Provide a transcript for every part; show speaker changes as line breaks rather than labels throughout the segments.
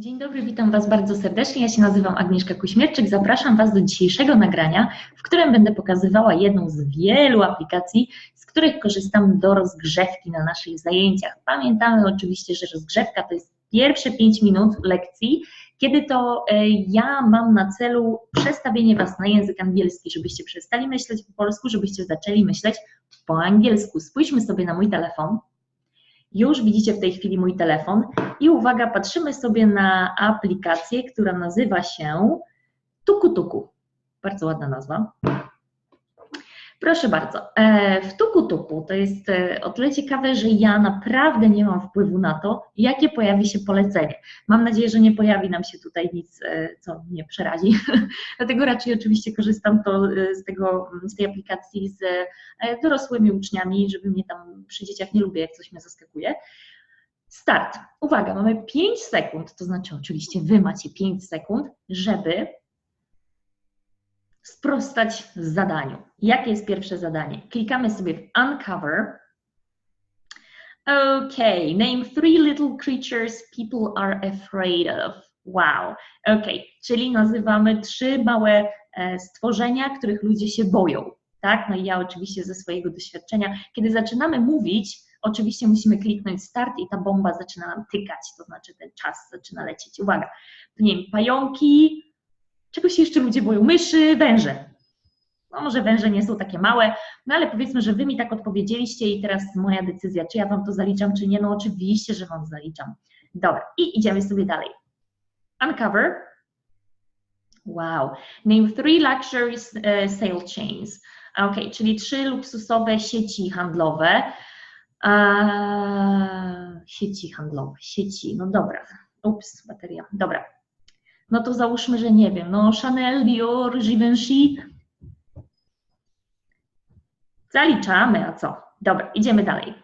Dzień dobry, witam Was bardzo serdecznie. Ja się nazywam Agnieszka Kuśmierczyk. Zapraszam Was do dzisiejszego nagrania, w którym będę pokazywała jedną z wielu aplikacji, z których korzystam do rozgrzewki na naszych zajęciach. Pamiętamy oczywiście, że rozgrzewka to jest pierwsze 5 minut lekcji, kiedy to e, ja mam na celu przestawienie Was na język angielski, żebyście przestali myśleć po polsku, żebyście zaczęli myśleć po angielsku. Spójrzmy sobie na mój telefon. Już widzicie w tej chwili mój telefon i uwaga, patrzymy sobie na aplikację, która nazywa się Tukutuku. Bardzo ładna nazwa. Proszę bardzo, e, w Tuku Tuku to jest e, o tyle ciekawe, że ja naprawdę nie mam wpływu na to, jakie pojawi się polecenie. Mam nadzieję, że nie pojawi nam się tutaj nic, e, co mnie przerazi. Dlatego raczej oczywiście korzystam to z, tego, z tej aplikacji z dorosłymi uczniami, żeby mnie tam przy dzieciach nie lubię, jak coś mnie zaskakuje. Start. Uwaga, mamy 5 sekund, to znaczy oczywiście Wy macie 5 sekund, żeby sprostać zadaniu. Jakie jest pierwsze zadanie? Klikamy sobie w Uncover. Okay, name three little creatures people are afraid of. Wow. Okay, czyli nazywamy trzy małe e, stworzenia, których ludzie się boją. Tak? No i ja oczywiście ze swojego doświadczenia, kiedy zaczynamy mówić, oczywiście musimy kliknąć start i ta bomba zaczyna nam tykać, to znaczy ten czas zaczyna lecieć. Uwaga, nie wiem, pająki, Czego się jeszcze ludzie boją? Myszy, węże. No może węże nie są takie małe, no ale powiedzmy, że wy mi tak odpowiedzieliście i teraz moja decyzja, czy ja wam to zaliczam, czy nie. No oczywiście, że wam zaliczam. Dobra, i idziemy sobie dalej. Uncover. Wow. Name three luxury uh, sale chains. Ok, czyli trzy luksusowe sieci handlowe. Uh, sieci handlowe, sieci, no dobra. Ups, bateria. Dobra, no to załóżmy, że nie wiem, no Chanel, Dior, Givenchy. Zaliczamy, a co? Dobra, idziemy dalej.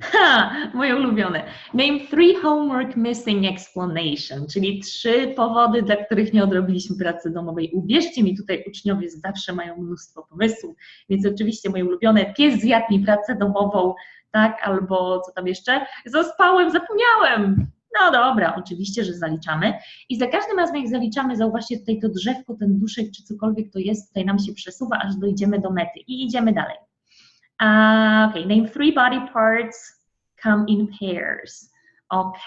Ha, moje ulubione. Name three homework missing explanation, czyli trzy powody, dla których nie odrobiliśmy pracy domowej. Uwierzcie mi, tutaj uczniowie zawsze mają mnóstwo pomysłów, więc oczywiście moje ulubione, pies zjadł mi pracę domową, tak, albo co tam jeszcze? Zaspałem, zapomniałem, no dobra, oczywiście, że zaliczamy. I za każdym razem, jak zaliczamy, zauważcie tutaj to drzewko, ten duszek, czy cokolwiek to jest, tutaj nam się przesuwa, aż dojdziemy do mety. I idziemy dalej. Uh, name three body parts come in pairs. Ok,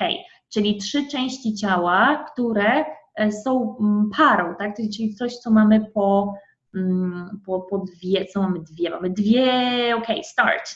czyli trzy części ciała, które e, są mm, parą, tak? Czyli coś, co mamy po, mm, po, po dwie, co mamy dwie? Mamy dwie, ok, start.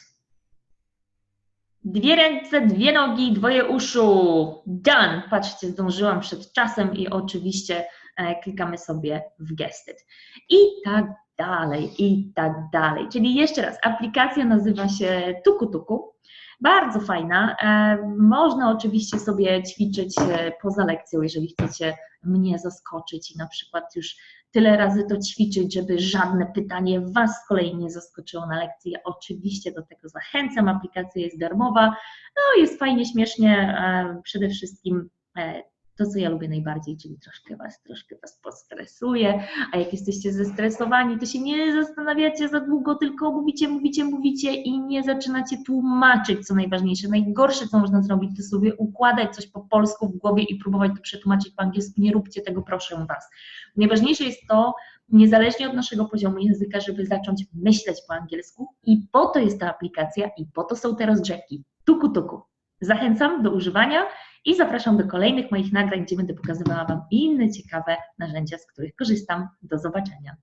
Dwie ręce, dwie nogi, dwoje uszu. Done. Patrzcie, zdążyłam przed czasem i oczywiście e, klikamy sobie w Gested. I tak dalej, i tak dalej. Czyli jeszcze raz, aplikacja nazywa się Tuku Tuku. Bardzo fajna. E, można oczywiście sobie ćwiczyć e, poza lekcją, jeżeli chcecie mnie zaskoczyć i na przykład już tyle razy to ćwiczyć, żeby żadne pytanie Was z kolei nie zaskoczyło na lekcji. Ja oczywiście do tego zachęcam. Aplikacja jest darmowa. No, jest fajnie, śmiesznie. E, przede wszystkim to, co ja lubię najbardziej, czyli troszkę Was, troszkę Was postresuje, a jak jesteście zestresowani, to się nie zastanawiacie za długo, tylko mówicie, mówicie, mówicie i nie zaczynacie tłumaczyć, co najważniejsze. Najgorsze, co można zrobić, to sobie układać coś po polsku w głowie i próbować to przetłumaczyć po angielsku. Nie róbcie tego, proszę Was. Najważniejsze jest to, niezależnie od naszego poziomu języka, żeby zacząć myśleć po angielsku i po to jest ta aplikacja i po to są te rozgrzewki. Tuku, tuku. Zachęcam do używania i zapraszam do kolejnych moich nagrań, gdzie będę pokazywała Wam inne ciekawe narzędzia, z których korzystam. Do zobaczenia.